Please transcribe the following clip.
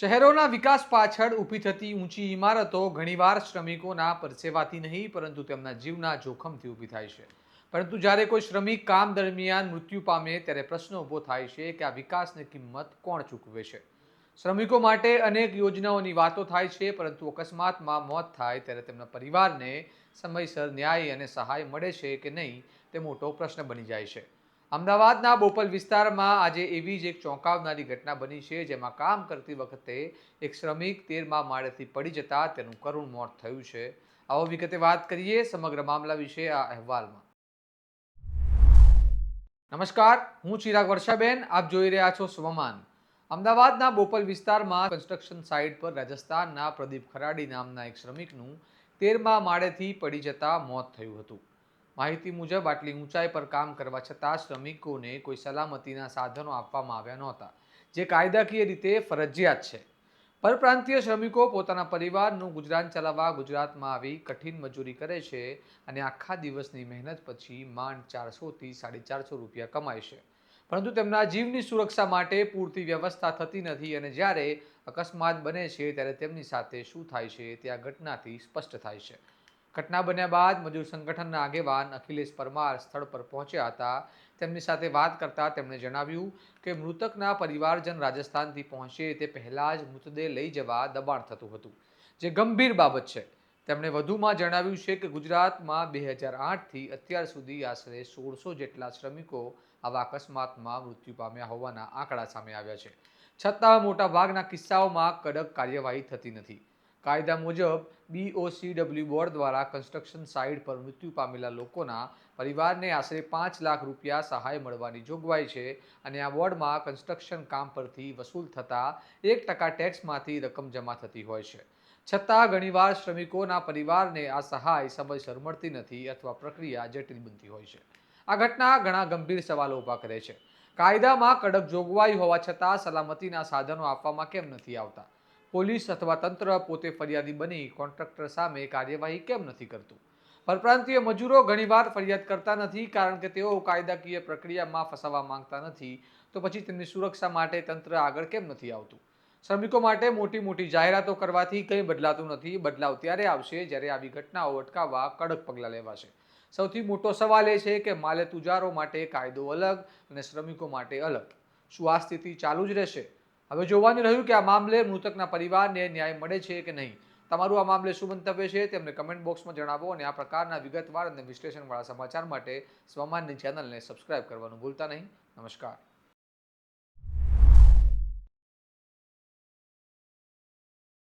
શહેરોના વિકાસ પાછળ ઊભી થતી ઊંચી ઇમારતો ઘણીવાર શ્રમિકોના પરસેવાથી નહીં, પરંતુ તેમના જીવના જોખમથી ઊભી થાય છે. પરંતુ જ્યારે કોઈ શ્રમિક કામ દરમિયાન મૃત્યુ પામે ત્યારે પ્રશ્ન ઊભો થાય છે કે આ વિકાસની કિંમત કોણ ચૂકવે છે? શ્રમિકો માટે અનેક યોજનાઓની વાતો થાય છે, પરંતુ અકસ્માતમાં મોત થાય ત્યારે તેમના પરિવારને સમયસર ન્યાય અને સહાય મળે છે કે નહીં, તે મોટો પ્રશ્ન બની જાય છે. અમદાવાદના બોપલ વિસ્તારમાં આજે એવી જ એક ચોંકાવનારી ઘટના બની છે, જેમાં કામ કરતી વખતે એક શ્રમિક તેરમા માળેથી પડી જતા તેનું કરુણ મોત થયું છે. આવો વિગતે વાત કરીએ સમગ્ર મામલા વિશે આ અહેવાલમાં. નમસ્કાર, હું ચિરાગ વર્ષાબેન, આપ જોઈ રહ્યા છો સ્વમાન. અમદાવાદના બોપલ વિસ્તારમાં કન્સ્ટ્રક્શન સાઇટ પર રાજસ્થાનના પ્રદીપ ખરાડી નામના એક શ્રમિકનું તેરમા માળેથી પડી જતા મોત થયું હતું. માહિતી મુજબ, આટલી ઊંચાઈ પર કામ કરવા છતાં શ્રમિકોને કોઈ સલામતીના સાધનો આપવામાં આવ્યા નહોતા, જે કાયદાકીય રીતે ફરજિયાત છે. પરપ્રાંતીય શ્રમિકો પોતાના પરિવારનું ગુજરાન ચલાવવા ગુજરાતમાં આવી કઠિન મજૂરી કરે છે અને આખા દિવસની મહેનત પછી માંડ ચારસોથી સાડી ચારસો રૂપિયા કમાય છે. પરંતુ તેમના જીવની સુરક્ષા માટે પૂરતી વ્યવસ્થા થતી નથી અને જ્યારે અકસ્માત બને છે ત્યારે તેમની સાથે શું થાય છે તે આ ઘટનાથી સ્પષ્ટ થાય છે. ઘટના બન્યા બાદ મજૂર સંગઠનના આગેવાન અખિલેશ પરમાર સ્થળ પર પહોંચ્યા હતા. તેમની સાથે વાત કરતા તેમણે જણાવ્યું કે મૃતકના પરિવારજન રાજસ્થાનથી પહોંચે તે પહેલાં જ મૃતદેહ લઈ જવા દબાણ થતું હતું, જે ગંભીર બાબત છે. તેમણે વધુમાં જણાવ્યું છે કે ગુજરાતમાં બે હજાર આઠથી અત્યાર સુધી આશરે સોળસો જેટલા શ્રમિકો આવા અકસ્માતમાં મૃત્યુ પામ્યા હોવાના આંકડા સામે આવ્યા છે. છતાં મોટાભાગના કિસ્સાઓમાં કડક કાર્યવાહી થતી નથી. કાયદા મુજબ બીઓસીડબલ્યુ બોર્ડ દ્વારા કન્સ્ટ્રક્શન સાઇટ પર મૃત્યુ પામેલા લોકોના પરિવારને આશરે પાંચ લાખ રૂપિયા સહાય મળવાની જોગવાઈ છે અને આ બોર્ડમાં કન્સ્ટ્રક્શન કામ પરથી વસૂલ થતા એક ટકા ટેક્સમાંથી રકમ જમા થતી હોય છે. છતાં ઘણીવાર શ્રમિકોના પરિવારને આ સહાય સમયસર મળતી નથી અથવા પ્રક્રિયા જટિલ બનતી હોય છે. આ ઘટના ઘણા ગંભીર સવાલો ઊભા કરે છે. કાયદામાં કડક જોગવાઈ હોવા છતાં સલામતીના સાધનો આપવામાં કેમ નથી આવતા? પોલીસ અથવા તંત્ર પોતે ફરિયાદી બની કોન્ટ્રાક્ટર સામે કાર્યવાહી કેમ નથી કરતું? પરપ્રાંતીય મજૂરો ઘણીવાર ફરિયાદ કરતા નથી કારણ કે તેઓ કાયદાકીય પ્રક્રિયામાં ફસાવા માંગતા નથી. તો પછી તેમની સુરક્ષા માટે તંત્ર આગળ કેમ નથી આવતું? શ્રમિકો માટે મોટી મોટી જાહેરાતો કરવાથી કંઈ બદલાતું નથી. બદલાવ ત્યારે આવશે જ્યારે આવી ઘટનાઓ અટકાવવા કડક પગલાં લેવાશે. સૌથી મોટો સવાલ એ છે કે માલે તુજારો માટે કાયદો અલગ અને શ્રમિકો માટે અલગ. શું આ સ્થિતિ ચાલુ જ રહેશે? હવે જોવાનું રહ્યું કે આ મામલે મૃતકના પરિવારને ન્યાય મળે છે કે નહીં. તમારું આ મામલે શું મંતવ્ય છે તેમને કમેન્ટ બોક્સમાં જણાવો અને આ પ્રકારના વિગતવાર અને વિશ્લેષણવાળા સમાચાર માટે સ્વમાનની ચેનલને સબસ્ક્રાઇબ કરવાનું ભૂલતા નહીં. નમસ્કાર.